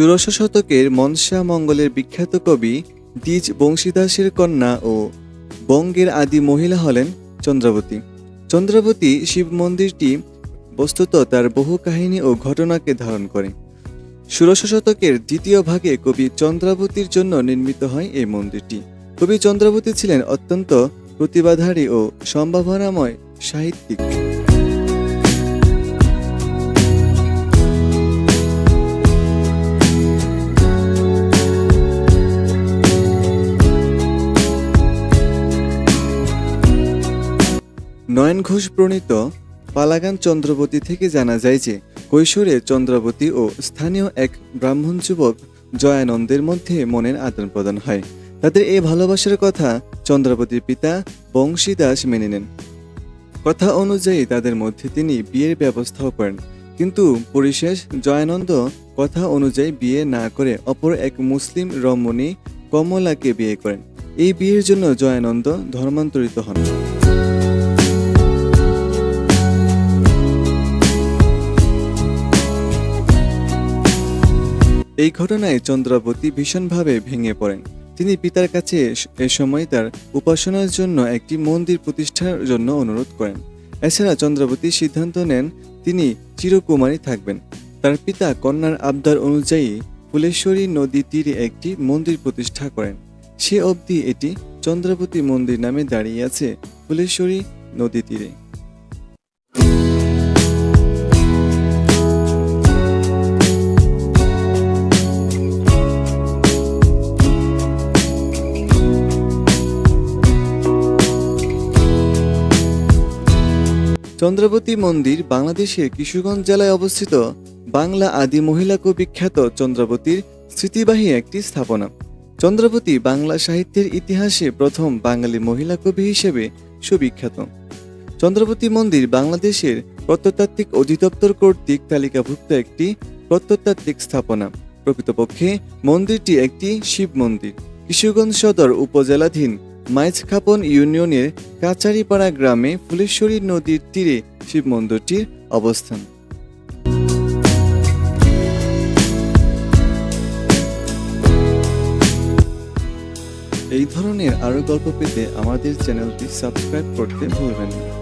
ষোড়শ শতকের মনসা মঙ্গলের বিখ্যাত কবি দ্বিজ বংশীদাসের কন্যা ও বঙ্গের আদি মহিলা হলেন চন্দ্রাবতী। চন্দ্রাবতী শিব মন্দিরটি বস্তুত তার বহু কাহিনী ও ঘটনাকে ধারণ করে। ষোড়শ শতকের দ্বিতীয় ভাগে কবি চন্দ্রাবতীর জন্য নির্মিত হয় এই মন্দিরটি। কবি চন্দ্রাবতী ছিলেন অত্যন্ত প্রতিভাধারী ও সম্ভাবনাময় সাহিত্যিক। নয়ন ঘোষ প্রণীত পালাগান চন্দ্রবতী থেকে জানা যায় যে কৈশোরে চন্দ্রাবতী ও স্থানীয় এক ব্রাহ্মণ যুবক জয়ানন্দের মধ্যে মনের আদান প্রদান হয়। তাদের এই ভালোবাসার কথা চন্দ্রাবতীর পিতা বংশীদাস মেনে নেন। কথা অনুযায়ী তাদের মধ্যে তিনি বিয়ের ব্যবস্থাও করেন। কিন্তু পরিশেষ জয়ানন্দ কথা অনুযায়ী বিয়ে না করে অপর এক মুসলিম রমণী কমলাকে বিয়ে করেন। এই বিয়ের জন্য জয়ানন্দ ধর্মান্তরিত হন। এই ঘটনায় চন্দ্রাবতী ভীষণভাবে ভেঙে পড়েন। তিনি পিতার কাছে এ সময় তার উপাসনার জন্য একটি মন্দির প্রতিষ্ঠার জন্য অনুরোধ করেন। এছাড়া চন্দ্রাবতী সিদ্ধান্ত নেন তিনি চিরকুমারী থাকবেন। তার পিতা কন্যার আবদার অনুযায়ী ফুলেশ্বরী নদী তীরে একটি মন্দির প্রতিষ্ঠা করেন। সে অবধি এটি চন্দ্রাবতী মন্দির নামে দাঁড়িয়ে আছে ফুলেশ্বরী নদী তীরে। চন্দ্রাবতী মন্দির বাংলাদেশের কিশোরগঞ্জ জেলায় অবস্থিত বাংলা আদি মহিলা কবি খ্যাত চন্দ্রাবতীর স্মৃতিবাহী একটি স্থাপনা। চন্দ্রাবতী বাংলা সাহিত্যের ইতিহাসে প্রথম বাঙালি মহিলা কবি হিসেবে সুবিখ্যাত। চন্দ্রাবতী মন্দির বাংলাদেশের প্রত্নতাত্ত্বিক অধিদপ্তর কর্তৃক তালিকাভুক্ত একটি প্রত্নতাত্ত্বিক স্থাপনা। প্রকৃতপক্ষে মন্দিরটি একটি শিব মন্দির। কিশোরগঞ্জ সদর উপজেলাধীন মাইজখাপন ইউনিয়নের কাচারিপাড়া গ্রামে ফুলেশ্বরী নদীর তীরে শিব মন্দিরটির অবস্থান। এই ধরনের আরও গল্প পেতে আমাদের চ্যানেলটি সাবস্ক্রাইব করতে ভুলবেন না।